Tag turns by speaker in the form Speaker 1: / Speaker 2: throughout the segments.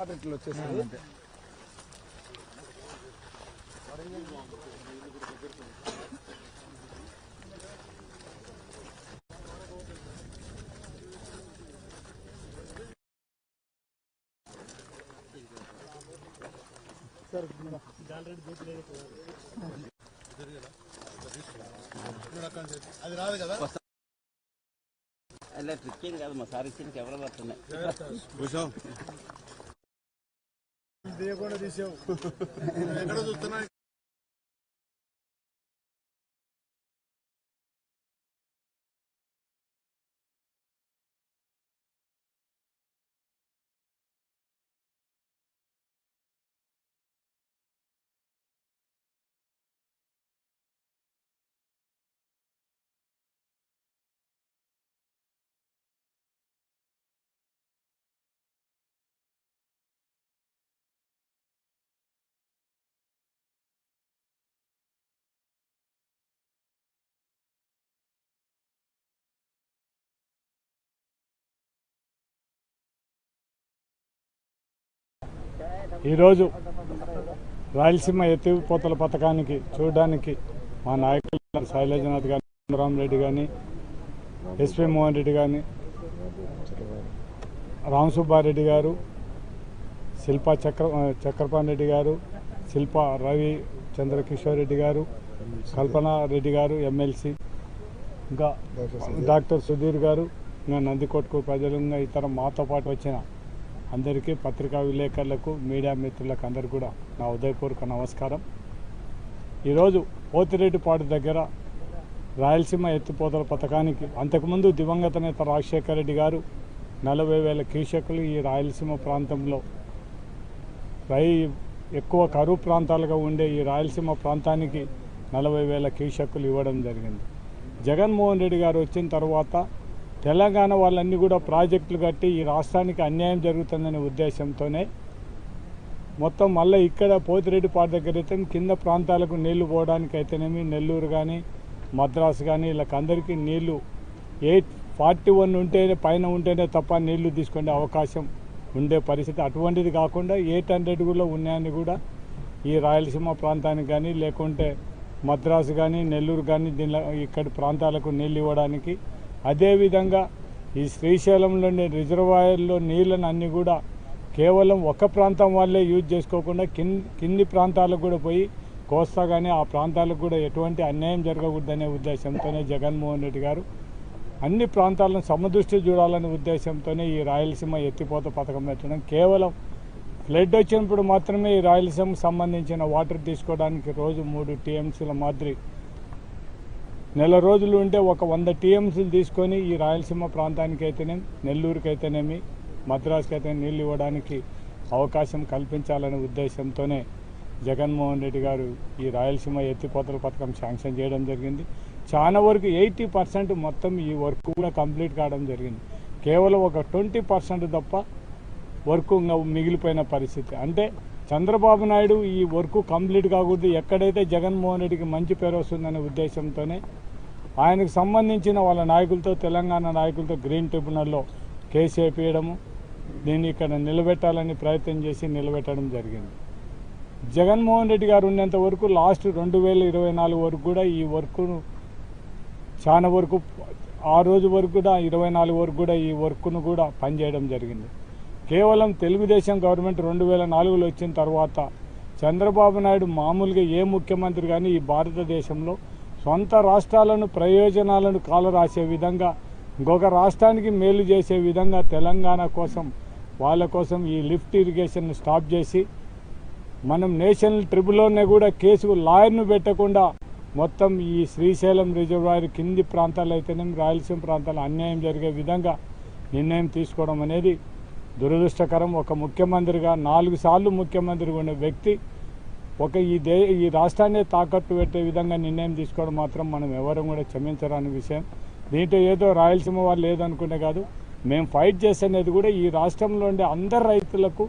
Speaker 1: Water ఇట్లా వచ్చేస్తుంది.
Speaker 2: అది రాదు కదా
Speaker 3: అలా ట్రిక్కింగ్ కాదు మా సార్ ఇచ్చిన కెమెరా పడుతున్నాయి
Speaker 2: తీయకుండా తీసావు. ఎక్కడ చూస్తున్నా
Speaker 4: ఈరోజు రాయలసీమ ఎత్తిపోతల పథకానికి చూడడానికి మా నాయకులు శైలజనాథ్ కానీ రామరెడ్డి కానీ ఎస్పీ మోహన్ రెడ్డి కానీ రామసుబ్బారెడ్డి గారు శిల్పా చక్ర చక్రపాణి రెడ్డి గారు శిల్ప రవి చంద్రకిషోర్ రెడ్డి గారు కల్పనారెడ్డి గారు ఎమ్మెల్సీ ఇంకా డాక్టర్ సుధీర్ గారు ఇంకా నందికొట్కు ప్రజలు ఇంకా ఇతర మాతో పాటు వచ్చిన అందరికీ పత్రికా విలేకరులకు మీడియా మిత్రులకు అందరు కూడా నా ఉదయపూర్వక నమస్కారం. ఈరోజు పోతిరెడ్డిపాడు దగ్గర రాయలసీమ ఎత్తిపోతల పథకానికి అంతకుముందు దివంగత నేత రాజశేఖర రెడ్డి గారు నలభై వేల కీషకులు ఈ రాయలసీమ ప్రాంతంలో రై ఎక్కువ కరువు ప్రాంతాలుగా ఉండే ఈ రాయలసీమ ప్రాంతానికి నలభై వేల కీషకులు ఇవ్వడం జరిగింది. జగన్మోహన్ రెడ్డి గారు వచ్చిన తర్వాత తెలంగాణ వాళ్ళన్నీ కూడా ప్రాజెక్టులు కట్టి ఈ రాష్ట్రానికి అన్యాయం జరుగుతుందనే ఉద్దేశంతోనే మొత్తం మళ్ళీ ఇక్కడ పోతిరెడ్డిపాడు దగ్గర అయితే కింద ప్రాంతాలకు నీళ్ళు పోవడానికి అయితేనేమి నెల్లూరు కానీ మద్రాసు కానీ వీళ్ళకందరికీ నీళ్ళు ఎయిట్ ఫార్టీ వన్ ఉంటేనే పైన ఉంటేనే తప్ప నీళ్ళు తీసుకునే అవకాశం ఉండే పరిస్థితి. అటువంటిది కాకుండా ఎయిట్ హండ్రెడ్ కూడా ఉన్నాయని కూడా ఈ రాయలసీమ ప్రాంతానికి కానీ లేకుంటే మద్రాసు కానీ నెల్లూరు కానీ దీనిలో ఇక్కడి ప్రాంతాలకు నీళ్ళు ఇవ్వడానికి అదేవిధంగా ఈ శ్రీశైలంలోని రిజర్వాయర్లో నీళ్ళను అన్ని కూడా కేవలం ఒక ప్రాంతం వాళ్ళే యూజ్ చేసుకోకుండా కింది కింది ప్రాంతాలకు కూడా పోయి కోస్తా కానీ ఆ ప్రాంతాలకు కూడా ఎటువంటి అన్యాయం జరగకూడదనే ఉద్దేశంతోనే జగన్మోహన్ రెడ్డి గారు అన్ని ప్రాంతాలను సమదృష్టి చూడాలనే ఉద్దేశంతోనే ఈ రాయలసీమ ఎత్తిపోత పథకం పెట్టడం. కేవలం ఫ్లడ్ వచ్చినప్పుడు మాత్రమే ఈ రాయలసీమకు సంబంధించిన వాటర్ తీసుకోవడానికి రోజు మూడు టీఎంసీల మాదిరి నెల రోజులు ఉంటే ఒక వంద టీఎంసీలు తీసుకొని ఈ రాయలసీమ ప్రాంతానికి అయితేనేమి నెల్లూరుకి అయితేనేమి మద్రాసుకి అయితే నీళ్ళు ఇవ్వడానికి అవకాశం కల్పించాలనే ఉద్దేశంతోనే జగన్మోహన్ రెడ్డి గారు ఈ రాయలసీమ ఎత్తిపోతల పథకం శాంక్షన్ చేయడం జరిగింది. చాలా వరకు ఎయిటీ పర్సెంట్ మొత్తం ఈ వర్క్ కూడా కంప్లీట్ కావడం జరిగింది. కేవలం ఒక ట్వంటీ పర్సెంట్ తప్ప వర్క్ మిగిలిపోయిన పరిస్థితి. అంటే చంద్రబాబు నాయుడు ఈ వర్క్ కంప్లీట్ కాకూడదు. ఎక్కడైతే జగన్మోహన్ రెడ్డికి మంచి పేరు వస్తుందనే ఉద్దేశంతోనే ఆయనకు సంబంధించిన వాళ్ళ నాయకులతో తెలంగాణ నాయకులతో గ్రీన్ ట్రిబ్యునల్లో కేసు వేపించడము దీన్ని ఇక్కడ నిలబెట్టాలని ప్రయత్నం చేసి నిలబెట్టడం జరిగింది. జగన్మోహన్ రెడ్డి గారు ఉన్నంత వరకు లాస్ట్ రెండు వేల ఇరవై నాలుగు వరకు కూడా ఈ వర్క్ను చాలా వరకు ఆ రోజు వరకు కూడా ఇరవై నాలుగు వరకు కూడా ఈ వర్క్ను కూడా పనిచేయడం జరిగింది. కేవలం తెలుగుదేశం గవర్నమెంట్ రెండు వేల నాలుగులో వచ్చిన తర్వాత చంద్రబాబు నాయుడు మామూలుగా ఏ ముఖ్యమంత్రి కానీ ఈ భారతదేశంలో సొంత రాష్ట్రాలను ప్రయోజనాలను కాలరాసే విధంగా ఇంకొక రాష్ట్రానికి మేలు చేసే విధంగా తెలంగాణ కోసం వాళ్ళ కోసం ఈ లిఫ్ట్ ఇరిగేషన్ స్టాప్ చేసి మనం నేషనల్ ట్రిబ్యునల్నే కూడా కేసు లాయర్ను పెట్టకుండా మొత్తం ఈ శ్రీశైలం రిజర్వాయర్ కింది ప్రాంతాలు అయితేనేమి రాయలసీమ ప్రాంతాలు అన్యాయం జరిగే విధంగా నిర్ణయం తీసుకోవడం అనేది దురదృష్టకరం. ఒక ముఖ్యమంత్రిగా నాలుగు సార్లు ముఖ్యమంత్రిగా ఉన్న వ్యక్తి ఒక ఈ దే ఈ రాష్ట్రాన్ని తాకట్టు పెట్టే విధంగా నిర్ణయం తీసుకోవడం మాత్రం మనం ఎవరూ కూడా క్షమించరాని విషయం. దీంట్లో ఏదో రాయలసీమ వాళ్ళు లేదనుకునే కాదు మేము ఫైట్ చేసేది కూడా ఈ రాష్ట్రంలో ఉండే అందరు రైతులకు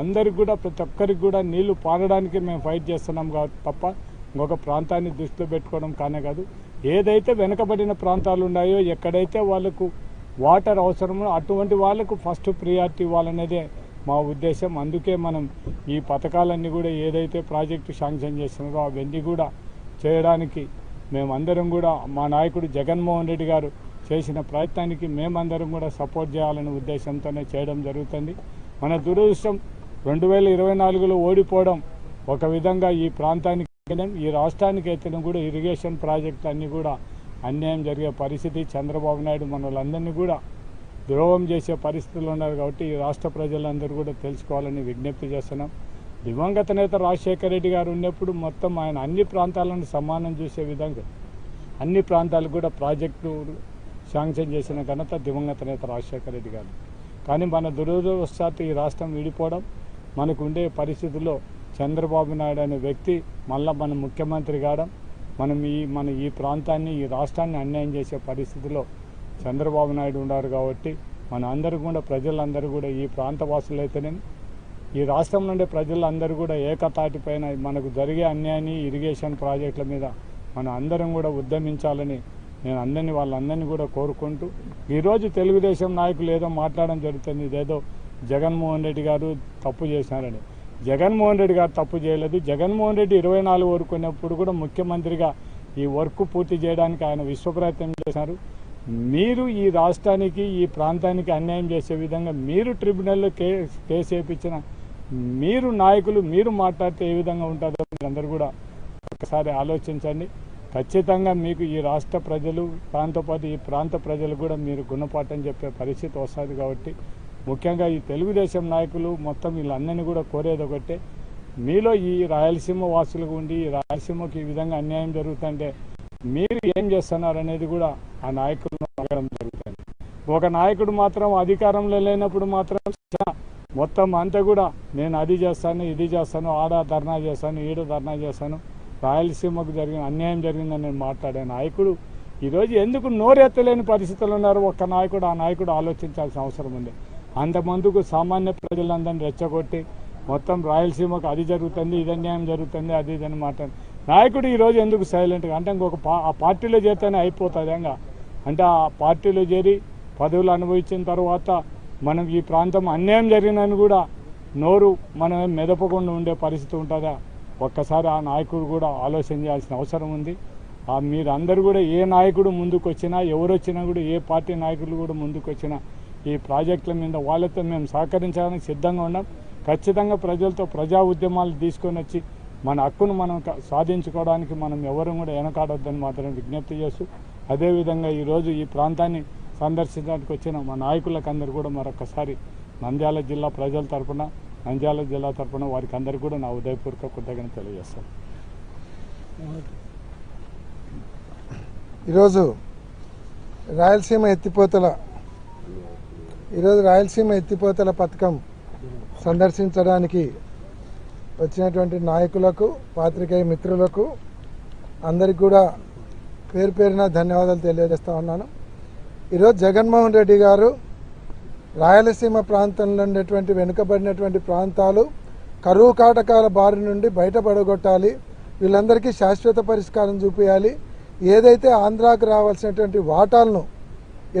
Speaker 4: అందరికి కూడా ప్రతి ఒక్కరికి కూడా నీళ్ళు పారడానికి మేము ఫైట్ చేస్తున్నాం కాబట్టి తప్ప ఇంకొక ప్రాంతాన్ని దృష్టిలో పెట్టుకోవడం కానే కాదు. ఏదైతే వెనుకబడిన ప్రాంతాలు ఉన్నాయో ఎక్కడైతే వాళ్ళకు వాటర్ అవసరము అటువంటి వాళ్ళకు ఫస్ట్ ప్రియారిటీ ఇవ్వాలనేదే మా ఉద్దేశం. అందుకే మనం ఈ పథకాలన్నీ కూడా ఏదైతే ప్రాజెక్టు శాంక్షన్ చేస్తున్నారో అవన్నీ కూడా చేయడానికి మేమందరం కూడా మా నాయకుడు జగన్మోహన్ రెడ్డి గారు చేసిన ప్రయత్నానికి మేమందరం కూడా సపోర్ట్ చేయాలనే ఉద్దేశంతోనే చేయడం జరుగుతుంది. మన దురదృష్టం రెండు వేల ఇరవై నాలుగులో ఓడిపోవడం ఒక విధంగా ఈ ప్రాంతానికి ఈ రాష్ట్రానికి ఎత్తడం కూడా ఇరిగేషన్ ప్రాజెక్టులు అన్నీ కూడా అన్యాయం జరిగే పరిస్థితి చంద్రబాబు నాయుడు మన కూడా ద్రోహం చేసే పరిస్థితులు ఉన్నారు కాబట్టి ఈ రాష్ట్ర ప్రజలందరూ కూడా తెలుసుకోవాలని విజ్ఞప్తి చేస్తున్నాం. దివంగత నేత రాజశేఖర రెడ్డి గారు ఉన్నప్పుడు మొత్తం ఆయన అన్ని ప్రాంతాలను సమానం చూసే విధంగా అన్ని ప్రాంతాలకు కూడా ప్రాజెక్టు శాంక్షన్ చేసిన ఘనత దివంగత నేత రాజశేఖర రెడ్డి గారు. కానీ మన దురదృష్టవశాత్తు ఈ రాష్ట్రం విడిపోవడం మనకు ఉండే పరిస్థితుల్లో చంద్రబాబు నాయుడు అనే వ్యక్తి మళ్ళా మన ముఖ్యమంత్రి కావడం మనం ఈ మన ఈ ప్రాంతాన్ని ఈ రాష్ట్రాన్ని అన్యాయం చేసే పరిస్థితిలో చంద్రబాబు నాయుడు ఉన్నారు కాబట్టి మన అందరూ కూడా ప్రజలందరూ కూడా ఈ ప్రాంత వాసులైతేనే ఈ రాష్ట్రం నుండి ప్రజలందరూ కూడా ఏకతాటిపైన మనకు జరిగే అన్యాయాన్ని ఇరిగేషన్ ప్రాజెక్టుల మీద మన అందరం కూడా ఉద్యమించాలని నేను అందరినీ వాళ్ళందరినీ కూడా కోరుకుంటూ ఈరోజు తెలుగుదేశం నాయకులు ఏదో మాట్లాడడం జరుగుతుంది ఇదేదో జగన్మోహన్ రెడ్డి గారు తప్పు చేశారని. జగన్మోహన్ రెడ్డి గారు తప్పు చేయలేదు. జగన్మోహన్ రెడ్డి ఇరవై నాలుగు వరకు కూడా ముఖ్యమంత్రిగా ఈ వర్క్ పూర్తి చేయడానికి ఆయన విశ్వప్రయత్నం చేశారు. మీరు ఈ రాష్ట్రానికి ఈ ప్రాంతానికి అన్యాయం చేసే విధంగా మీరు ట్రిబ్యునల్లో కేసు కేసు వేయించిన మీరు నాయకులు మీరు మాట్లాడితే ఏ విధంగా ఉంటుందో మీరందరూ కూడా ఒకసారి ఆలోచించండి. ఖచ్చితంగా మీకు ఈ రాష్ట్ర ప్రజలు దాంతోపాటు ఈ ప్రాంత ప్రజలు కూడా మీరు గుణపాఠం చెప్పే పరిస్థితి వస్తుంది కాబట్టి ముఖ్యంగా ఈ తెలుగుదేశం నాయకులు మొత్తం వీళ్ళందరినీ కూడా కోరేది ఒకటే మీలో ఈ రాయలసీమ వాసులకు ఉండి ఈ రాయలసీమకి ఈ విధంగా అన్యాయం జరుగుతుంటే మీరు ఏం చేస్తున్నారు అనేది కూడా ఆ నాయకులు అడగడం జరుగుతుంది. ఒక నాయకుడు మాత్రం అధికారంలో లేనప్పుడు మాత్రం మొత్తం అంతా కూడా నేను అది చేస్తాను ఇది చేస్తాను ఆడ ధర్నా చేస్తాను ఈడ ధర్నా చేస్తాను రాయలసీమకు జరిగిన అన్యాయం జరిగిందని నేను మాట్లాడే నాయకుడు. ఈరోజు ఎందుకు నోరెత్తలేని పరిస్థితులు ఉన్నారు ఒక్క నాయకుడు ఆ నాయకుడు ఆలోచించాల్సిన అవసరం ఉంది. అంతమందుకు సామాన్య ప్రజలందరినీ రెచ్చగొట్టి మొత్తం రాయలసీమకు అది జరుగుతుంది ఇది అన్యాయం జరుగుతుంది అది ఇది అనమాట నాయకుడు ఈరోజు ఎందుకు సైలెంట్గా అంటే ఇంకొక పా ఆ పార్టీలో చేరితేనే అయిపోతుంది ఇంకా అంటే ఆ పార్టీలో చేరి పదవులు అనుభవించిన తర్వాత మనం ఈ ప్రాంతం అన్యాయం జరిగిందని కూడా నోరు మనం మెదపకుండా ఉండే పరిస్థితి ఉంటుందా? ఒక్కసారి ఆ నాయకుడు కూడా ఆలోచన చేయాల్సిన అవసరం ఉంది. ఆ మీరందరూ కూడా ఏ నాయకుడు ముందుకు వచ్చినా ఎవరు వచ్చినా కూడా ఏ పార్టీ నాయకులు కూడా ముందుకు వచ్చినా ఈ ప్రాజెక్టుల మీద వాళ్ళతో మేము సహకరించడానికి సిద్ధంగా ఉన్నాం. ఖచ్చితంగా ప్రజలతో ప్రజా ఉద్యమాలు తీసుకొని వచ్చి మన హక్కును మనం సాధించుకోవడానికి మనం ఎవరు కూడా వెనకాడొద్దని మాత్రం విజ్ఞప్తి చేస్తూ అదేవిధంగా ఈరోజు ఈ ప్రాంతాన్ని సందర్శించడానికి వచ్చిన మా నాయకులకు అందరూ కూడా మరొకసారి నంద్యాల జిల్లా ప్రజల తరపున నంద్యాల జిల్లా తరపున వారికి అందరికీ కూడా నా ఉదయపూర్వక కృతజ్ఞత తెలియజేస్తాను.
Speaker 1: ఈరోజు రాయలసీమ ఎత్తిపోతల ఈరోజు రాయలసీమ ఎత్తిపోతల పథకం సందర్శించడానికి వచ్చినటువంటి నాయకులకు పాత్రికేయ మిత్రులకు అందరికి కూడా పేరు పేరున ధన్యవాదాలు తెలియజేస్తా ఉన్నాను. ఈరోజు జగన్మోహన్ రెడ్డి గారు రాయలసీమ ప్రాంతంలో ఉండేటువంటి వెనుకబడినటువంటి ప్రాంతాలు కరువు కాటకాల బారి నుండి బయటపడగొట్టాలి. వీళ్ళందరికీ శాశ్వత పరిష్కారం చూపించాలి ఏదైతే ఆంధ్రాకు రావాల్సినటువంటి వాటాలను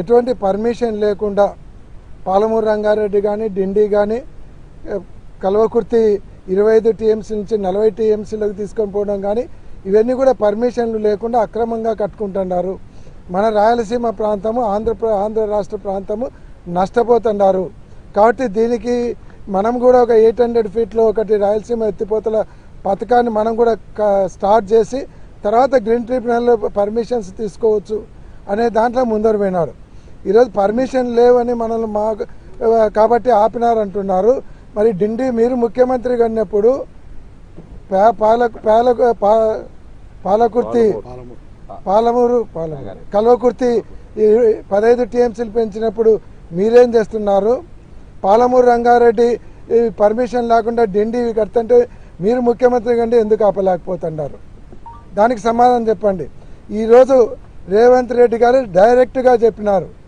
Speaker 1: ఎటువంటి పర్మిషన్ లేకుండా పాలమూరు రంగారెడ్డి కానీ డిండి కానీ కల్వకుర్తి ఇరవై ఐదు టీఎంసీ నుంచి నలభై టీఎంసీలకు తీసుకొని పోవడం కానీ ఇవన్నీ కూడా పర్మిషన్లు లేకుండా అక్రమంగా కట్టుకుంటున్నారు. మన రాయలసీమ ప్రాంతము ఆంధ్ర ఆంధ్ర రాష్ట్ర ప్రాంతము నష్టపోతున్నారు. కాబట్టి దీనికి మనం కూడా ఒక ఎయిట్ హండ్రెడ్ ఫీట్లో ఒకటి రాయలసీమ ఎత్తిపోతల పథకాన్ని మనం కూడా క- స్టార్ట్ చేసి తర్వాత గ్రీన్ ట్రిబ్యునల్లో పర్మిషన్స్ తీసుకోవచ్చు అనే దాంట్లో ముందరు పోయినాడు ఈరోజు పర్మిషన్ లేవని మనల్ని మా కాబట్టి ఆపినారంటున్నారు. మరి డిండి మీరు ముఖ్యమంత్రిగా ఉన్నప్పుడు పా- పాలకు పాలకు పాలకుర్తి పాలమూరు. పాలమూరు కల్వకుర్తి పదహైదు టీఎంసీలు పెంచినప్పుడు మీరేం చేస్తున్నారు? పాలమూరు రంగారెడ్డి పర్మిషన్ లేకుండా డిండి కడుతుంటే మీరు ముఖ్యమంత్రి కంటే ఎందుకు ఆపలేకపోతున్నారు? దానికి సమాధానం చెప్పండి. ఈరోజు రేవంత్ రెడ్డి గారు డైరెక్ట్గా చెప్పినారు.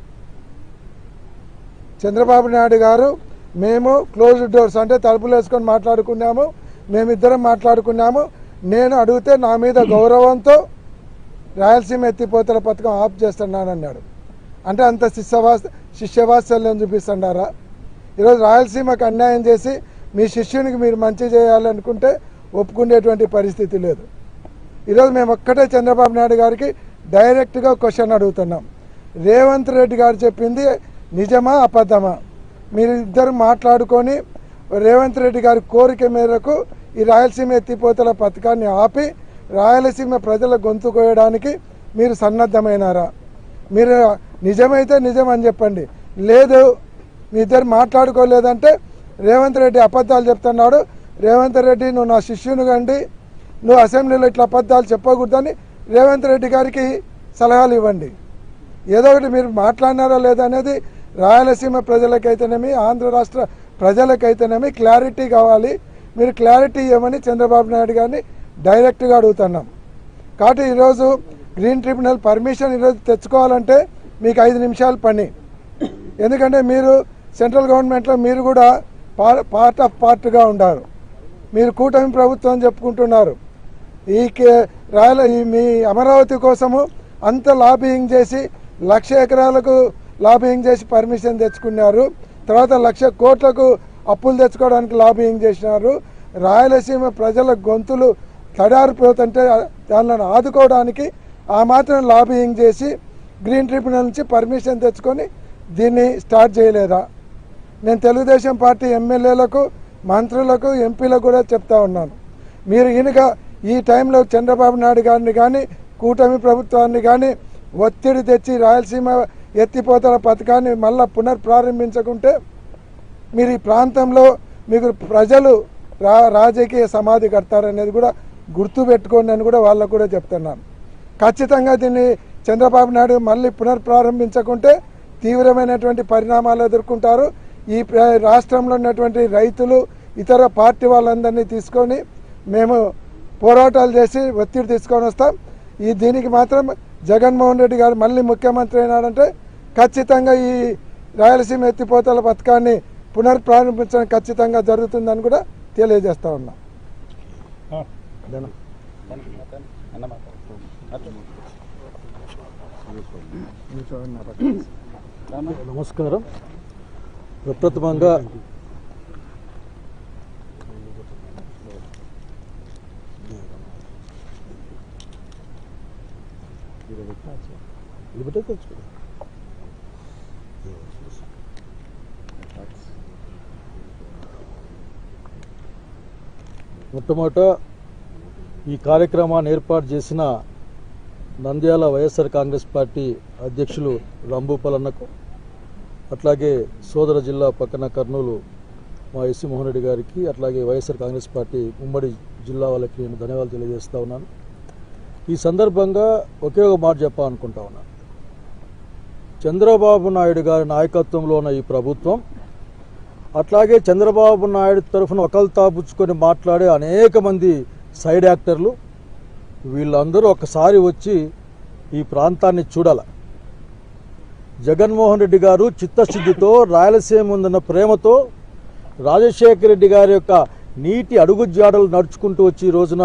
Speaker 1: చంద్రబాబు నాయుడు గారు మేము క్లోజ్ డోర్స్ అంటే తలుపులు వేసుకొని మాట్లాడుకున్నాము మేమిద్దరం మాట్లాడుకున్నాము. నేను అడిగితే నా మీద గౌరవంతో రాయలసీమ ఎత్తిపోతల పథకం ఆఫ్ చేస్తున్నానన్నాడు. అంటే అంత శిష్యవాస్ శిష్యవాత్సల్యం చూపిస్తున్నారా? ఈరోజు రాయలసీమకు అన్యాయం చేసి మీ శిష్యునికి మీరు మంచి చేయాలనుకుంటే ఒప్పుకునేటువంటి పరిస్థితి లేదు. ఈరోజు మేము ఒక్కటే చంద్రబాబు నాయుడు గారికి డైరెక్ట్గా క్వశ్చన్ అడుగుతున్నాం. రేవంత్ రెడ్డి గారు చెప్పింది నిజమా అబద్ధమా? మీరు ఇద్దరు మాట్లాడుకొని రేవంత్ రెడ్డి గారి కోరిక మేరకు ఈ రాయలసీమ ఎత్తిపోతల పథకాన్ని ఆపి రాయలసీమ ప్రజల గొంతు కోయడానికి మీరు సన్నద్ధమైనారా? మీరు నిజమైతే నిజం అని చెప్పండి. లేదు మీ ఇద్దరు మాట్లాడుకోలేదంటే రేవంత్ రెడ్డి అబద్ధాలు చెప్తున్నాడు. రేవంత్ రెడ్డి నువ్వు నా శిష్యుని కండి నువ్వు అసెంబ్లీలో ఇట్లా అబద్ధాలు చెప్పకూడదని రేవంత్ రెడ్డి గారికి సలహాలు ఇవ్వండి. ఏదో ఒకటి మీరు మాట్లాడినారా లేదా అనేది రాయలసీమ ప్రజలకైతేనేమి ఆంధ్ర రాష్ట్ర ప్రజలకైతేనేమి క్లారిటీ కావాలి. మీరు క్లారిటీ ఇవ్వమని చంద్రబాబు నాయుడు గారిని డైరెక్ట్గా అడుగుతున్నాం. కాబట్టి ఈరోజు గ్రీన్ ట్రిబ్యునల్ పర్మిషన్ ఈరోజు తెచ్చుకోవాలంటే మీకు ఐదు నిమిషాలు పని. ఎందుకంటే మీరు సెంట్రల్ గవర్నమెంట్లో మీరు కూడా పార్ట్ ఆఫ్ పార్ట్గా ఉన్నారు మీరు కూటమి ప్రభుత్వం చెప్పుకుంటున్నారు. ఈ కే- రాయల ఈ మీ అమరావతి కోసము అంత లాబింగ్ చేసి లక్ష ఎకరాలకు లాబింగ్ చేసి పర్మిషన్ తెచ్చుకున్నారు. తర్వాత లక్ష కోట్లకు అప్పులు తెచ్చుకోవడానికి లాబింగ్ చేసినారు. రాయలసీమ ప్రజల గొంతులు తడారిపోతుంటే దానిని ఆదుకోవడానికి ఆ మాత్రం లాబింగ్ చేసి గ్రీన్ ట్రిబ్యునల్ నుంచి పర్మిషన్ తెచ్చుకొని దీన్ని స్టార్ట్ చేయలేదా? నేను తెలుగుదేశం పార్టీ ఎమ్మెల్యేలకు మంత్రులకు ఎంపీలకు కూడా చెప్తా ఉన్నాను. మీరు ఇనుక ఈ టైంలో చంద్రబాబు నాయుడు గారిని కానీ కూటమి ప్రభుత్వాన్ని కానీ ఒత్తిడి తెచ్చి రాయలసీమ ఎత్తిపోతల పథకాన్ని మళ్ళా పునర్ప్రారంభించకుంటే మీరు ఈ ప్రాంతంలో మీకు ప్రజలు రా రాజకీయ సమాధి కడతారనేది కూడా గుర్తుపెట్టుకోండి అని కూడా వాళ్ళకు కూడా చెప్తున్నాను. ఖచ్చితంగా దీన్ని చంద్రబాబు నాయుడు మళ్ళీ పునర్ప్రారంభించకుంటే తీవ్రమైనటువంటి పరిణామాలు ఎదుర్కొంటారు. ఈ ప్ర- రాష్ట్రంలో ఉన్నటువంటి రైతులు ఇతర పార్టీ వాళ్ళందరినీ తీసుకొని మేము పోరాటాలు చేసి ఒత్తిడి తీసుకొని వస్తాం. ఈ దీనికి మాత్రం జగన్మోహన్ రెడ్డి గారు మళ్ళీ ముఖ్యమంత్రి అయినాడంటే ఖచ్చితంగా ఈ రాయలసీమ ఎత్తిపోతల పథకాన్ని పునర్ప్రారంభించడం ఖచ్చితంగా జరుగుతుందని కూడా తెలియజేస్తా ఉన్నాం.
Speaker 5: నమస్కారం. ప్రప్రథమంగా తెచ్చుకో. మొట్టమొదట ఈ కార్యక్రమాన్ని ఏర్పాటు చేసిన నంద్యాల వైఎస్ఆర్ కాంగ్రెస్ పార్టీ అధ్యక్షులు రంభూపలన్నకు అట్లాగే సోదర జిల్లా పక్కన కర్నూలు మా ఎస్సీ మోహన్ రెడ్డి గారికి అట్లాగే వైఎస్ఆర్ కాంగ్రెస్ పార్టీ ఉమ్మడి జిల్లా వాళ్ళకి నేను ధన్యవాదాలు తెలియజేస్తా ఉన్నాను. ఈ సందర్భంగా ఒకే ఒక మాట చెప్పాలనుకుంటా ఉన్నాను. చంద్రబాబు నాయుడు గారి నాయకత్వంలో ఉన్న ఈ ప్రభుత్వం అట్లాగే చంద్రబాబు నాయుడు తరఫున ఒకల్తాపుచ్చుకొని మాట్లాడే అనేక మంది సైడ్ యాక్టర్లు వీళ్ళందరూ ఒకసారి వచ్చి ఈ ప్రాంతాన్ని చూడాల. జగన్మోహన్ రెడ్డి గారు చిత్తశుద్ధితో రాయలసీమ ఉందన్న ప్రేమతో రాజశేఖర రెడ్డి గారి యొక్క నీటి అడుగుజాడలు నడుచుకుంటూ వచ్చి ఈ రోజున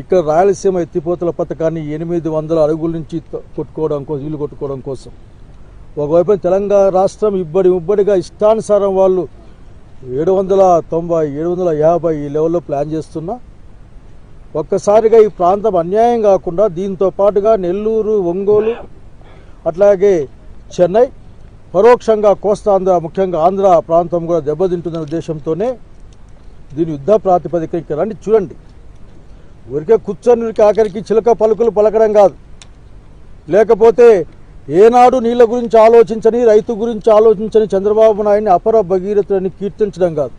Speaker 5: ఇక్కడ రాయలసీమ ఎత్తిపోతల పథకాన్ని ఎనిమిది వందల అడుగుల నుంచి కొట్టుకోవడం కోసం ఇల్లు కొట్టుకోవడం కోసం. ఒకవైపు తెలంగాణ రాష్ట్రం ఇబ్బడి ఇబ్బడిగా ఇష్టానుసారం వాళ్ళు ఏడు వందల తొంభై ఏడు వందల యాభై ఈ లెవెల్లో ప్లాన్ చేస్తున్నా. ఒక్కసారిగా ఈ ప్రాంతం అన్యాయం కాకుండా దీంతో పాటుగా నెల్లూరు ఒంగోలు అట్లాగే చెన్నై పరోక్షంగా కోస్తాంధ్ర ముఖ్యంగా ఆంధ్ర ప్రాంతం కూడా దెబ్బతింటుందనే ఉద్దేశంతోనే దీని యుద్ధ ప్రాతిపదిక ఇక్కడ రండి చూడండి. ఊరికే కూర్చొని ఆఖరికి చిలక పలుకులు పలకడం కాదు. లేకపోతే ఏనాడు నీళ్ళ గురించి ఆలోచించని రైతు గురించి ఆలోచించని చంద్రబాబు నాయుడిని అపర భగీరథుడని కీర్తించడం కాదు.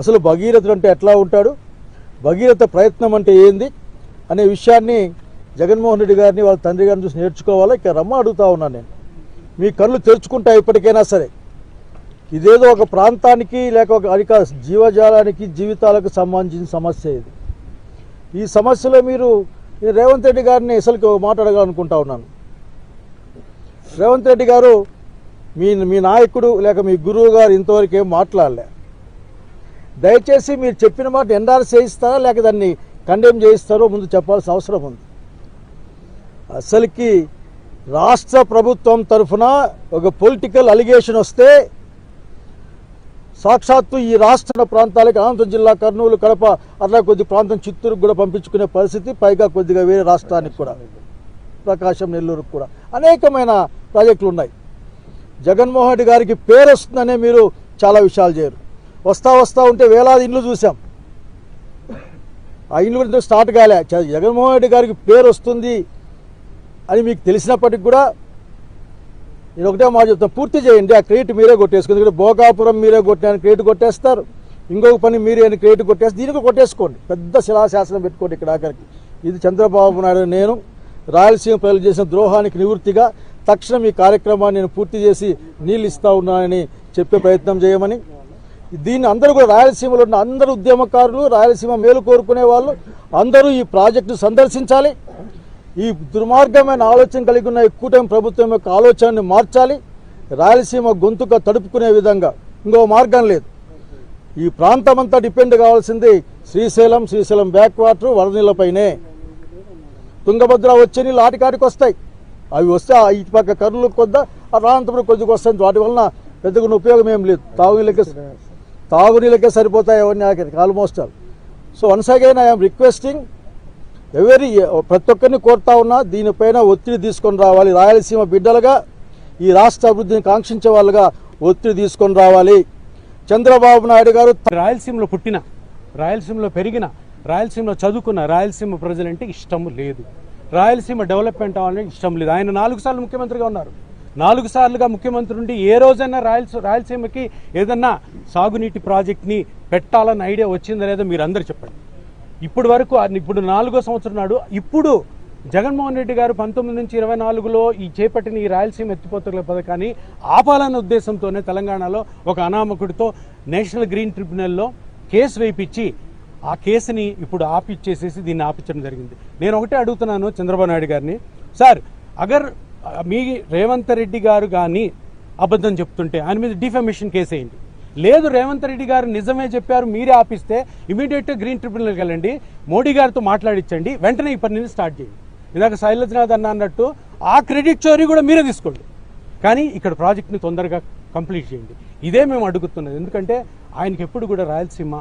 Speaker 5: అసలు భగీరథుడు అంటే ఎట్లా ఉంటాడు? భగీరథ ప్రయత్నం అంటే ఏంది? అనే విషయాన్ని జగన్మోహన్ రెడ్డి గారిని వాళ్ళ తండ్రి గారిని చూసి నేర్చుకోవాలా? ఇక రమ్మ అడుగుతా ఉన్నాను నేను. మీ కళ్ళు తెరుచుకుంటా ఇప్పటికైనా సరే. ఇదేదో ఒక ప్రాంతానికి లేక ఒక అధిక జీవజాలానికి జీవితాలకు సంబంధించిన సమస్య ఇది. ఈ సమస్యలో మీరు రేవంత్ రెడ్డి గారిని అసలుకి ఒక మాట్లాడగలనుకుంటా ఉన్నాను. రేవంత్ రెడ్డి గారు మీ మీ నాయకుడు లేక మీ గురువు గారు ఇంతవరకు ఏం మాట్లాడలే. దయచేసి మీరు చెప్పిన మాట ఎన్ఆర్ చేయిస్తారా లేక దాన్ని కండెమ్ చేయిస్తారో ముందు చెప్పాల్సిన అవసరం ఉంది. అసలుకి రాష్ట్ర ప్రభుత్వం తరఫున ఒక పొలిటికల్ అలిగేషన్ వస్తే సాక్షాత్తు ఈ రాష్ట్ర ప్రాంతాలకి అనంతపురం జిల్లా కర్నూలు కడప అట్లా కొద్ది ప్రాంతం చిత్తూరుకు కూడా పంపించుకునే పరిస్థితి పైగా కొద్దిగా వేరే రాష్ట్రానికి కూడా ప్రకాశం నెల్లూరుకు కూడా. అనేకమైన ప్రాజెక్టులు ఉన్నాయి జగన్మోహన్ రెడ్డి గారికి పేరు వస్తుందనే మీరు చాలా విషయాలు చేయరు. వస్తా వస్తా ఉంటే వేలాది ఇండ్లు చూసాం ఆ ఇండ్లు కూడా స్టార్ట్ కాలే. జగన్మోహన్ రెడ్డి గారికి పేరు వస్తుంది అని మీకు తెలిసినప్పటికి కూడా నేను ఒకటే మాట చెప్తాను పూర్తి చేయండి. ఆ క్రెడిట్ మీరే కొట్టేసుకోండి ఎందుకంటే భోగాపురం మీరే కొట్టాను క్రెడిట్ కొట్టేస్తారు. ఇంకొక పని మీరే అని క్రెడిట్ కొట్టేసి దీనికి కొట్టేసుకోండి. పెద్ద శిలాశాసనం పెట్టుకోండి ఇక్కడ ఆఖరికి. ఇది చంద్రబాబు నాయుడు నేను రాయలసీమ ప్రజలు చేసిన ద్రోహానికి నివృత్తిగా తక్షణం ఈ కార్యక్రమాన్ని నేను పూర్తి చేసి నీళ్ళు ఇస్తా ఉన్నానని చెప్పే ప్రయత్నం చేయమని. దీన్ని అందరూ కూడా రాయలసీమలో ఉన్న అందరు ఉద్యమకారులు రాయలసీమ మేలు కోరుకునే వాళ్ళు అందరూ ఈ ప్రాజెక్టు సందర్శించాలి. ఈ దుర్మార్గమైన ఆలోచన కలిగి ఉన్న ఈ కూటమి ప్రభుత్వం యొక్క ఆలోచనని మార్చాలి. రాయలసీమ గొంతుక తడుపుకునే విధంగా ఇంకో మార్గం లేదు. ఈ ప్రాంతం అంతా డిపెండ్ కావాల్సింది శ్రీశైలం శ్రీశైలం బ్యాక్ వాటర్ వరదనీళ్ళపైనే తుంగభద్ర వచ్చే నీళ్ళు ఆటికాటికి వస్తాయి. అవి వస్తే ఆ ఇటు పక్క కర్నూలు కొద్ద ఆ అనంతపురం కొద్దిగా వస్తాయి. వాటి వలన పెద్దగా ఉపయోగం ఏం లేదు. తాగునీళ్ళకే తాగునీళ్ళకే సరిపోతాయి అవన్నీ ఆఖరికి almost all so once again I'm requesting ఎవరి ప్రతి ఒక్కరిని కోరుతా ఉన్నా దీనిపైన ఒత్తిడి తీసుకొని రావాలి. రాయలసీమ బిడ్డలుగా ఈ రాష్ట్ర అభివృద్ధిని కాంక్షించే వాళ్ళుగా ఒత్తిడి తీసుకొని రావాలి. చంద్రబాబు నాయుడు గారు
Speaker 6: రాయలసీమలో పుట్టిన రాయలసీమలో పెరిగిన రాయలసీమలో చదువుకున్న రాయలసీమ ప్రజలంటే ఇష్టం లేదు. రాయలసీమ డెవలప్మెంట్ అవ్వాలని ఇష్టం లేదు. ఆయన నాలుగు సార్లు ముఖ్యమంత్రిగా ఉన్నారు. నాలుగు సార్లుగా ముఖ్యమంత్రి ఉండి ఏ రోజైనా రాయలసీ రాయలసీమకి ఏదన్నా సాగునీటి ప్రాజెక్ట్ని పెట్టాలన్న ఐడియా వచ్చిందా లేదో మీరు అందరు చెప్పండి. ఇప్పుడు వరకు ఇప్పుడు నాలుగో సంవత్సరం నాడు ఇప్పుడు జగన్మోహన్ రెడ్డి గారు పంతొమ్మిది నుంచి ఇరవై నాలుగులో ఈ చేపట్టిన ఈ రాయలసీమ ఎత్తిపోతల పథకాన్ని ఆపాలన్న ఉద్దేశంతోనే తెలంగాణలో ఒక అనామకుడితో నేషనల్ గ్రీన్ ట్రిబ్యునల్లో కేసు వేయించి ఆ కేసుని ఇప్పుడు ఆపిచ్చేసేసి దీన్ని ఆపించడం జరిగింది. నేను ఒకటే అడుగుతున్నాను చంద్రబాబు నాయుడు గారిని. సార్ అగర్ మీ రేవంత్ రెడ్డి గారు కానీ అబద్ధం చెప్తుంటే ఆయన మీద డిఫమేషన్ కేసు వేయండి. లేదు రేవంత్ రెడ్డి గారు నిజమే చెప్పారు మీరే ఆపిస్తే ఇమీడియట్గా గ్రీన్ ట్రిబ్యునల్కి వెళ్ళండి మోడీ గారితో మాట్లాడించండి వెంటనే ఈ పనిని స్టార్ట్ చేయండి. ఇందాక శైలజ్నాథ్ అన్న అన్నట్టు ఆ క్రెడిట్ చోరీ కూడా మీరే తీసుకోండి. కానీ ఇక్కడ ప్రాజెక్ట్ని తొందరగా కంప్లీట్ చేయండి. ఇదే మేము అడుగుతున్నది. ఎందుకంటే ఆయనకి ఎప్పుడు కూడా రాయలసీమ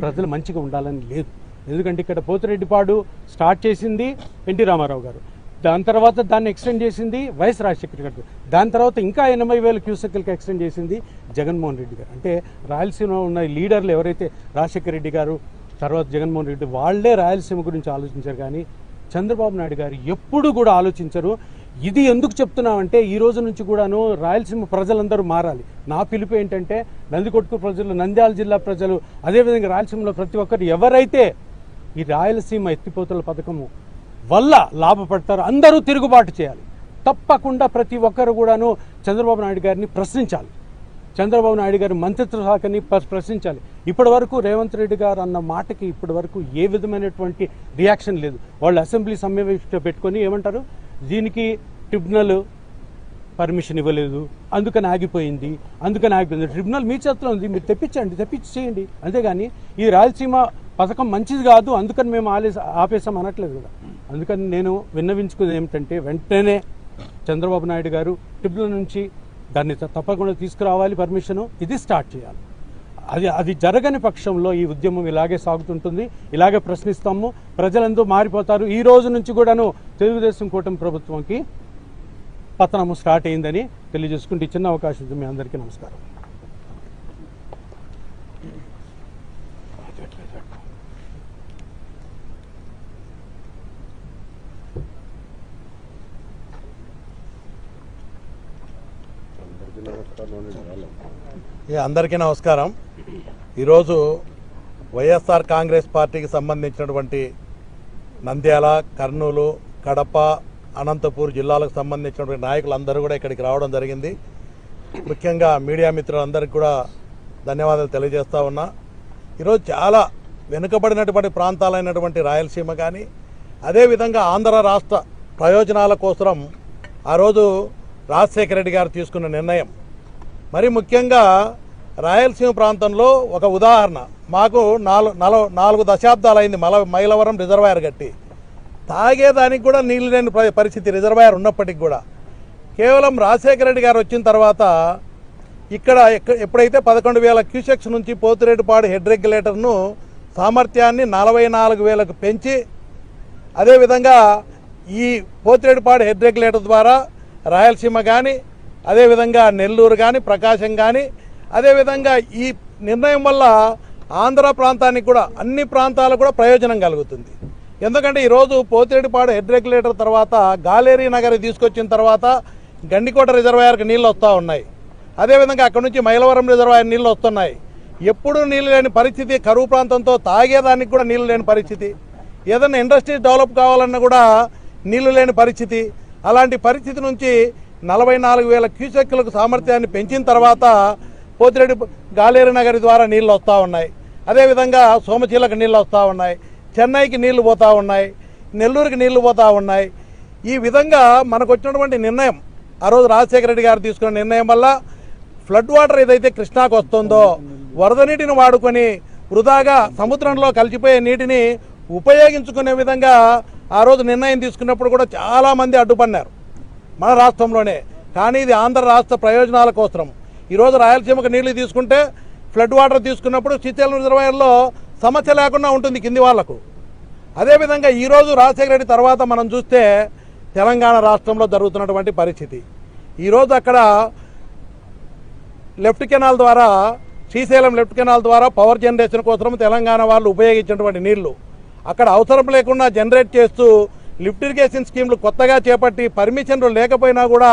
Speaker 6: ప్రజలు మంచిగా ఉండాలని లేదు. ఎందుకంటే ఇక్కడ పోతిరెడ్డిపాడు స్టార్ట్ చేసింది ఎన్టీ రామారావు గారు. దాని తర్వాత దాన్ని ఎక్స్టెండ్ చేసింది వైఎస్ రాజశేఖర గారు. దాని తర్వాత ఇంకా ఎనభై వేల క్యూసెక్లకి ఎక్స్టెండ్ చేసింది జగన్మోహన్ రెడ్డి గారు. అంటే రాయలసీమ ఉన్న లీడర్లు ఎవరైతే రాజశేఖర రెడ్డి గారు తర్వాత జగన్మోహన్ రెడ్డి వాళ్ళే రాయలసీమ గురించి ఆలోచించారు. కానీ చంద్రబాబు నాయుడు గారు ఎప్పుడు కూడా ఆలోచించరు. ఇది ఎందుకు చెప్తున్నామంటే ఈ రోజు నుంచి కూడాను రాయలసీమ ప్రజలందరూ మారాలి. నా పిలుపు ఏంటంటే నందికొట్కు ప్రజలు నంద్యాల జిల్లా ప్రజలు అదేవిధంగా రాయలసీమలో ప్రతి ఒక్కరు ఎవరైతే ఈ రాయలసీమ ఎత్తిపోతల పథకము వల్ల లాభపడతారో అందరూ తిరుగుబాటు చేయాలి. తప్పకుండా ప్రతి ఒక్కరు కూడాను చంద్రబాబు నాయుడు గారిని ప్రశ్నించాలి. చంద్రబాబు నాయుడు గారి మంత్రిత్వ శాఖని ప్రశ్నించాలి. ఇప్పటి వరకు రేవంత్ రెడ్డి గారు అన్న మాటకి ఇప్పటి వరకు ఏ విధమైనటువంటి రియాక్షన్ లేదు. వాళ్ళు అసెంబ్లీ సమావేశం పెట్టుకొని ఏమంటారు? దీనికి ట్రిబ్యునల్ పర్మిషన్ ఇవ్వలేదు. అందుకని ఆగిపోయింది. అందుకని ఆగిపోయింది. ట్రిబ్యునల్ మీ చేతిలో ఉంది. మీరు తెప్పించండి. తెప్పించి చేయండి. అంతేగాని ఈ రాయలసీమ పథకం మంచిది కాదు. అందుకని మేము ఆలే ఆపేసాం అనట్లేదు కదా. అందుకని నేను విన్నవించుకునేది ఏమిటంటే వెంటనే చంద్రబాబు నాయుడు గారు ట్రిబ్యునల్ నుంచి దాన్ని తప్పకుండా తీసుకురావాలి పర్మిషను ఇది స్టార్ట్ చేయాలి. అది అది జరగని పక్షంలో ఈ ఉద్యమం ఇలాగే సాగుతుంటుంది. ఇలాగే ప్రశ్నిస్తాము. ప్రజలందరూ మారిపోతారు. ఈ రోజు నుంచి కూడాను తెలుగుదేశం కూటమి ప్రభుత్వంకి పతనము స్టార్ట్ అయిందని తెలియజేసుకుంటే ఈ చిన్న అవకాశం మీ అందరికీ నమస్కారం.
Speaker 2: అందరికీ నమస్కారం. ఈరోజు వైఎస్ఆర్ కాంగ్రెస్ పార్టీకి సంబంధించినటువంటి నంద్యాల కర్నూలు కడప అనంతపూర్ జిల్లాలకు సంబంధించినటువంటి నాయకులందరూ కూడా ఇక్కడికి రావడం జరిగింది. ముఖ్యంగా మీడియా మిత్రులందరికీ కూడా ధన్యవాదాలు తెలియజేస్తా ఉన్నా. ఈరోజు చాలా వెనుకబడినటువంటి ప్రాంతాలైనటువంటి రాయలసీమ కానీ అదేవిధంగా ఆంధ్ర రాష్ట్ర ప్రయోజనాల కోసం ఆ రోజు రాజశేఖర రెడ్డి గారు తీసుకున్న నిర్ణయం. మరి ముఖ్యంగా రాయలసీమ ప్రాంతంలో ఒక ఉదాహరణ. మాకు నాలుగు నల నాలుగు దశాబ్దాలైంది మల మైలవరం రిజర్వాయర్ కట్టి తాగేదానికి కూడా నీళ్ళు లేని పరిస్థితి రిజర్వాయర్ ఉన్నప్పటికి కూడా. కేవలం రాజశేఖర రెడ్డి గారు వచ్చిన తర్వాత ఇక్కడ ఎప్పుడైతే పదకొండు వేల క్యూసెక్స్ నుంచి పోతిరెడ్డిపాడు హెడ్ రెగ్యులేటర్ను సామర్థ్యాన్ని నలభై నాలుగు వేలకు పెంచి అదేవిధంగా ఈ పోతిరెడ్డిపాడు హెడ్ రెగ్యులేటర్ ద్వారా రాయలసీమ కానీ అదేవిధంగా నెల్లూరు కానీ ప్రకాశం కానీ అదేవిధంగా ఈ నిర్ణయం వల్ల ఆంధ్ర ప్రాంతానికి కూడా అన్ని ప్రాంతాలకు కూడా ప్రయోజనం కలుగుతుంది. ఎందుకంటే ఈరోజు పోతిరెడ్డిపాడు హెడ్ రెగ్యులేటర్ తర్వాత గాలేరీ నగర్ తీసుకొచ్చిన తర్వాత గండికోట రిజర్వాయర్కి నీళ్ళు వస్తూ ఉన్నాయి. అదేవిధంగా అక్కడ నుంచి మైలవరం రిజర్వాయర్ నీళ్ళు వస్తున్నాయి. ఎప్పుడూ నీళ్ళు లేని పరిస్థితి కరువు ప్రాంతంతో తాగేదానికి కూడా నీళ్ళు లేని పరిస్థితి. ఏదైనా ఇండస్ట్రీస్ డెవలప్ కావాలన్నా కూడా నీళ్ళు లేని పరిస్థితి. అలాంటి పరిస్థితి నుంచి నలభై నాలుగు వేల క్యూసెక్కులకు సామర్థ్యాన్ని పెంచిన తర్వాత పోతిరెడ్డి గాలేరు నగరి ద్వారా నీళ్ళు వస్తూ ఉన్నాయి. అదేవిధంగా సోమచీలకు నీళ్ళు వస్తూ ఉన్నాయి. చెన్నైకి నీళ్ళు పోతూ ఉన్నాయి. నెల్లూరుకి నీళ్ళు పోతూ ఉన్నాయి. ఈ విధంగా మనకు వచ్చినటువంటి నిర్ణయం ఆ రోజు రాజశేఖర రెడ్డి గారు తీసుకున్న నిర్ణయం వల్ల ఫ్లడ్ వాటర్ ఏదైతే కృష్ణాకు వస్తుందో వరద నీటిని వాడుకొని వృధాగా సముద్రంలో కలిసిపోయే నీటిని ఉపయోగించుకునే విధంగా ఆ రోజు నిర్ణయం తీసుకున్నప్పుడు కూడా చాలామంది అడ్డుపడినారు మన రాష్ట్రంలోనే. కానీ ఇది ఆంధ్ర రాష్ట్ర ప్రయోజనాల కోసం ఈరోజు రాయలసీమకు నీళ్ళు తీసుకుంటే ఫ్లడ్ వాటర్ తీసుకున్నప్పుడు శ్రీశైలం రిజర్వాయర్లో సమస్య లేకుండా ఉంటుంది కింది వాళ్ళకు. అదేవిధంగా ఈరోజు రాజశేఖర రెడ్డి తర్వాత మనం చూస్తే తెలంగాణ రాష్ట్రంలో జరుగుతున్నటువంటి పరిస్థితి. ఈరోజు అక్కడ లెఫ్ట్ కెనాల్ ద్వారా శ్రీశైలం లెఫ్ట్ కెనాల్ ద్వారా పవర్ జనరేషన్ కోసం తెలంగాణ వాళ్ళు ఉపయోగించినటువంటి నీళ్ళు. అక్కడ అవసరం లేకుండా జనరేట్ చేస్తూ లిఫ్ట్ ఇరిగేషన్ స్కీమ్లు కొత్తగా చేపట్టి పర్మిషన్లు లేకపోయినా కూడా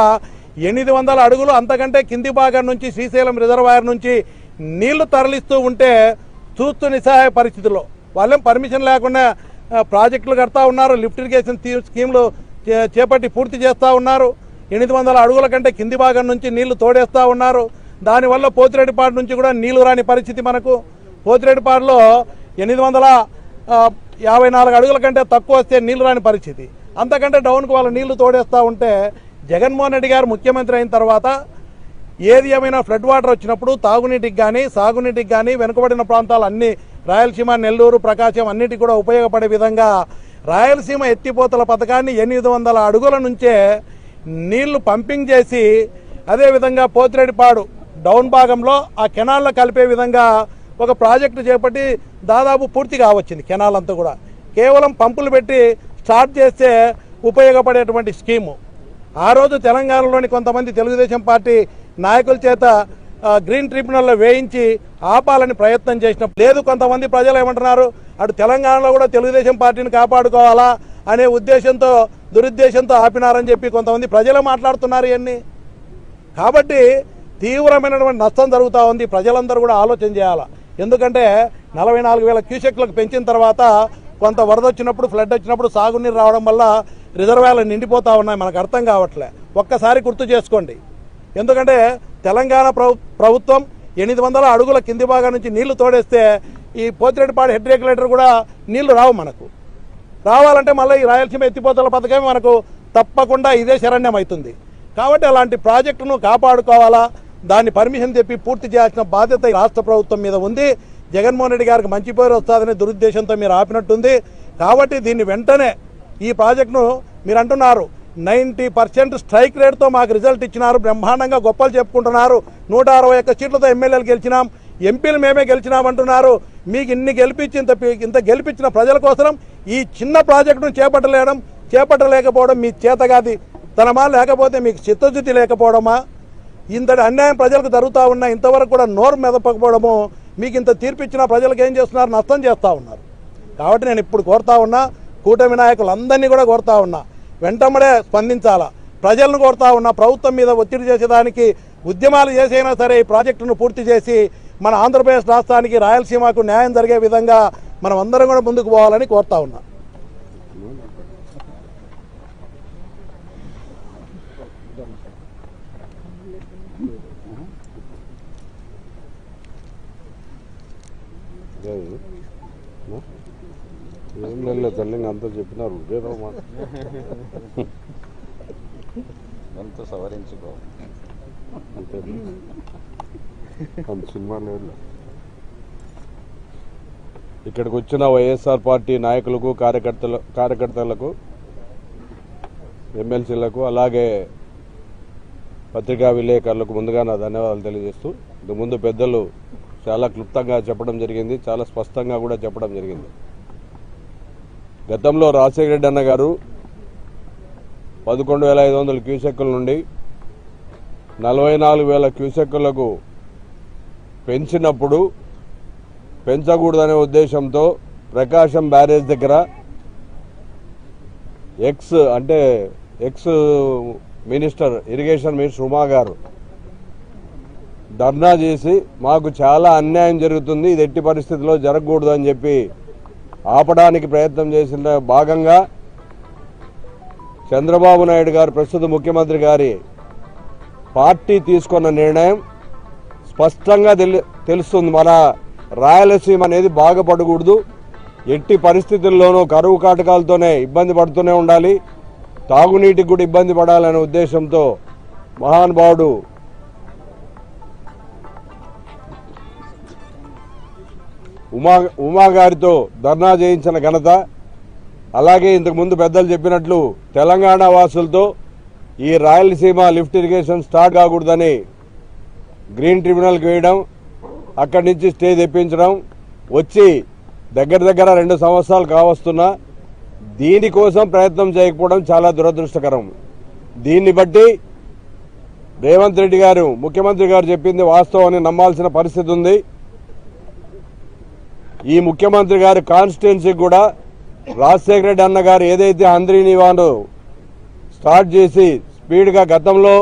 Speaker 2: ఎనిమిది వందల అడుగులు అంతకంటే కింది భాగం నుంచి శ్రీశైలం రిజర్వాయర్ నుంచి నీళ్ళు తరలిస్తూ ఉంటే చూస్తూ నిస్సహాయ పరిస్థితుల్లో. వాళ్ళేం పర్మిషన్ లేకుండా ప్రాజెక్టులు కడతా ఉన్నారు లిఫ్ట్ ఇరిగేషన్ స్కీములు స్కీమ్లు చే- చేపట్టి పూర్తి చేస్తూ ఉన్నారు. ఎనిమిది వందల అడుగుల కంటే కింది భాగం నుంచి నీళ్ళు తోడేస్తూ ఉన్నారు. దానివల్ల పోతిరెడ్డిపాడు నుంచి కూడా నీళ్ళు రాని పరిస్థితి మనకు. పోతిరెడ్డిపాడులో ఎనిమిది వందల యాభై నాలుగు అడుగుల కంటే తక్కువ వస్తే నీళ్ళు రాని పరిస్థితి. అంతకంటే డౌన్కి వాళ్ళు నీళ్ళు తోడేస్తూ ఉంటే జగన్మోహన్ రెడ్డి గారు ముఖ్యమంత్రి అయిన తర్వాత ఏది ఏమైనా ఫ్లడ్ వాటర్ వచ్చినప్పుడు తాగునీటికి కానీ సాగునీటికి కానీ వెనుకబడిన ప్రాంతాలు అన్ని రాయలసీమ నెల్లూరు ప్రకాశం అన్నిటికి కూడా ఉపయోగపడే విధంగా రాయలసీమ ఎత్తిపోతల పథకాన్ని ఎనిమిది వందల అడుగుల నుంచే నీళ్ళు పంపింగ్ చేసి అదేవిధంగా పోతిరెడ్డిపాడు డౌన్ భాగంలో ఆ కెనాల్లో కలిపే విధంగా ఒక ప్రాజెక్టు చేపట్టి దాదాపు పూర్తి కావచ్చింది కెనాల్ అంతా కూడా. కేవలం పంపులు పెట్టి స్టార్ట్ చేస్తే ఉపయోగపడేటువంటి స్కీము. ఆ రోజు తెలంగాణలోని కొంతమంది తెలుగుదేశం పార్టీ నాయకుల చేత గ్రీన్ ట్రిబ్యునల్లో వేయించి ఆపాలని ప్రయత్నం చేసినప్పుడు లేదు కొంతమంది ప్రజలు ఏమంటున్నారు అటు తెలంగాణలో కూడా తెలుగుదేశం పార్టీని కాపాడుకోవాలా అనే ఉద్దేశంతో దురుద్దేశంతో ఆపినారని చెప్పి కొంతమంది ప్రజలు మాట్లాడుతున్నారు ఇవన్నీ. కాబట్టి తీవ్రమైనటువంటి నష్టం జరుగుతూ ఉంది ప్రజలందరూ కూడా ఆలోచన చేయాలి. ఎందుకంటే నలభై నాలుగు వేల క్యూసెక్లకు పెంచిన తర్వాత కొంత వరద వచ్చినప్పుడు ఫ్లడ్ వచ్చినప్పుడు సాగునీరు రావడం వల్ల రిజర్వాయర్లు నిండిపోతూ ఉన్నాయి మనకు అర్థం కావట్లే. ఒక్కసారి గుర్తు చేసుకోండి. ఎందుకంటే తెలంగాణ ప్రభుత్వం ఎనిమిది వందల అడుగుల కింది భాగం నుంచి నీళ్ళు తోడేస్తే ఈ పోతిరెడ్డిపాడు హెడ్ రెగ్యులేటర్ కూడా నీళ్ళు రావు మనకు. రావాలంటే మళ్ళీ ఈ రాయలసీమ ఎత్తిపోతల పథకమే మనకు తప్పకుండా ఇదే శరణ్యం అవుతుంది కాబట్టి అలాంటి ప్రాజెక్టును కాపాడుకోవాలా దాన్ని పర్మిషన్ చెప్పి పూర్తి చేయాల్సిన బాధ్యత ఈ రాష్ట్ర ప్రభుత్వం మీద ఉంది. జగన్మోహన్ రెడ్డి గారికి మంచి పేరు వస్తుందనే దురుద్దేశంతో మీరు ఆపినట్టుంది. కాబట్టి దీన్ని వెంటనే ఈ ప్రాజెక్టును మీరు అంటున్నారు. నైంటీ పర్సెంట్ స్ట్రైక్ రేట్తో మాకు రిజల్ట్ ఇచ్చినారు. బ్రహ్మాండంగా గొప్పలు చెప్పుకుంటున్నారు. నూట అరవై ఒక్క సీట్లతో ఎమ్మెల్యేలు గెలిచినాం. ఎంపీలు మేమే గెలిచినామంటున్నారు మీకు ఇన్ని గెలిపించి ఇంత ఇంత గెలిపించిన ప్రజల కోసం ఈ చిన్న ప్రాజెక్టును చేపట్టలేడం చేపట్టలేకపోవడం మీ చేతగాది తనమా? లేకపోతే మీకు చిత్తశుద్ధి లేకపోవడమా? ఇంతటి అన్యాయం ప్రజలకు జరుగుతూ ఉన్నా ఇంతవరకు కూడా నోరు మెదపకపోవడము? మీకు ఇంత తీర్పిచ్చిన ప్రజలకు ఏం చేస్తున్నారు? నష్టం చేస్తూ ఉన్నారు. కాబట్టి నేను ఇప్పుడు కోరుతా ఉన్నా కూటమి నాయకులందరినీ కూడా కోరుతా ఉన్నా. వెంటబడే స్పందించాలా. ప్రజలను కోరుతా ఉన్నా ప్రభుత్వం మీద ఒత్తిడి చేసేదానికి ఉద్యమాలు చేసైనా సరే ఈ ప్రాజెక్టును పూర్తి చేసి మన ఆంధ్రప్రదేశ్ రాష్ట్రానికి రాయలసీమకు న్యాయం జరిగే విధంగా మనం అందరం కూడా ముందుకు పోవాలని కోరుతా ఉన్నా.
Speaker 7: Yeah. ఏం లేదు తల్లి ఇంకా అంతా చెప్పినారు ఏదో
Speaker 3: ఎంతో సవరించుకో.
Speaker 7: అంతే. అంత సినిమా లేదు. ఇక్కడికి వచ్చిన వైఎస్ఆర్ పార్టీ నాయకులకు కార్యకర్తల కార్యకర్తలకు ఎమ్మెల్సీలకు అలాగే పత్రికా విలేకరులకు ముందుగా నా ధన్యవాదాలు తెలియజేస్తూ ఇంతకు ముందు పెద్దలు చాలా క్లుప్తంగా చెప్పడం జరిగింది చాలా స్పష్టంగా కూడా చెప్పడం జరిగింది. గతంలో రాజశేఖర రెడ్డి అన్న గారు పదకొండు వేల ఐదు వందల క్యూసెక్కుల నుండి నలభై నాలుగు వేల క్యూసెక్కులకు పెంచినప్పుడు పెంచకూడదనే ఉద్దేశంతో ప్రకాశం బ్యారేజ్ దగ్గర ఎక్స్ అంటే ex minister irrigation minister Uma garu dharna చేసి మాకు చాలా అన్యాయం జరుగుతుంది ఇది ఎట్టి పరిస్థితిలో జరగకూడదు అని చెప్పి ఆపడానికి ప్రయత్నం చేసిన భాగంగా చంద్రబాబు నాయుడు గారు ప్రస్తుత ముఖ్యమంత్రి గారి పార్టీ తీసుకున్న నిర్ణయం స్పష్టంగా తెలుస్తుంది. మన రాయలసీమ అనేది బాగుపడకూడదు ఎట్టి పరిస్థితుల్లోనూ కరువు కాటకాలతోనే ఇబ్బంది పడుతూనే ఉండాలి. తాగునీటికి కూడా ఇబ్బంది పడాలనే ఉద్దేశంతో మహానుభావుడు ఉమా ఉమాగారితో ధర్నా చేయించిన ఘనత అలాగే ఇంతకుముందు పెద్దలు చెప్పినట్లు తెలంగాణ వాసులతో ఈ రాయలసీమ లిఫ్ట్ ఇరిగేషన్ స్టార్ట్ కాకూడదని గ్రీన్ ట్రిబ్యునల్కి వేయడం అక్కడి నుంచి స్టే తెప్పించడం వచ్చి దగ్గర దగ్గర రెండు సంవత్సరాలు కావస్తున్నా దీనికోసం ప్రయత్నం చేయకపోవడం చాలా దురదృష్టకరం. దీన్ని బట్టి రేవంత్ రెడ్డి గారు ముఖ్యమంత్రి గారు చెప్పింది వాస్తవం అని నమ్మాల్సిన పరిస్థితి ఉంది. ఈ ముఖ్యమంత్రి గారి కాన్స్టిట్యున్సీకి కూడా రాజశేఖర రెడ్డి అన్న గారు ఏదైతే అంద్రిని వారు స్టార్ట్ చేసి స్పీడ్గా గతంలో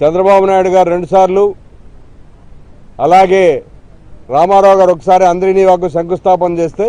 Speaker 7: చంద్రబాబు నాయుడు గారు రెండుసార్లు అలాగే రామారావు గారు ఒకసారి అందరినీ వాకు శంకుస్థాపన చేస్తే